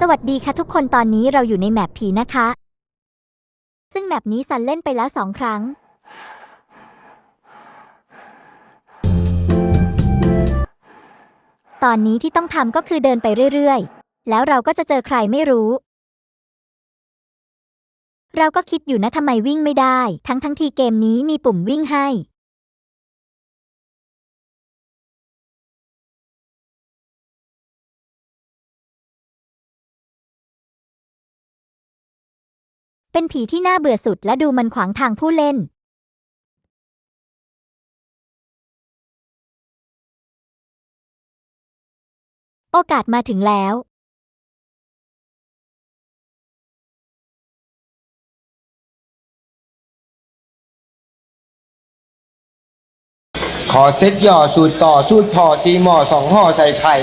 สวัสดีค่ะทุกคนตอนนี้เราอยู่ในแมปผีนะคะ ซึ่งแมปนี้ซันเล่นไปแล้วสองครั้ง ตอนนี้ที่ต้องทำก็คือเดินไปเรื่อยๆ แล้วเราก็จะเจอใครไม่รู้ เราก็คิดอยู่นะทำไมวิ่งไม่ได้ ทั้งทั้งที่เกมนี้มีปุ่มวิ่งให้ เป็นผีที่น่าเบื่อสุดและดูมันขวางทางผู้เล่น โอกาสมาถึงแล้ว ขอเซ็ตหย่อสูตรต่อสูตรพอซีหมอสองห่อใส่ไข่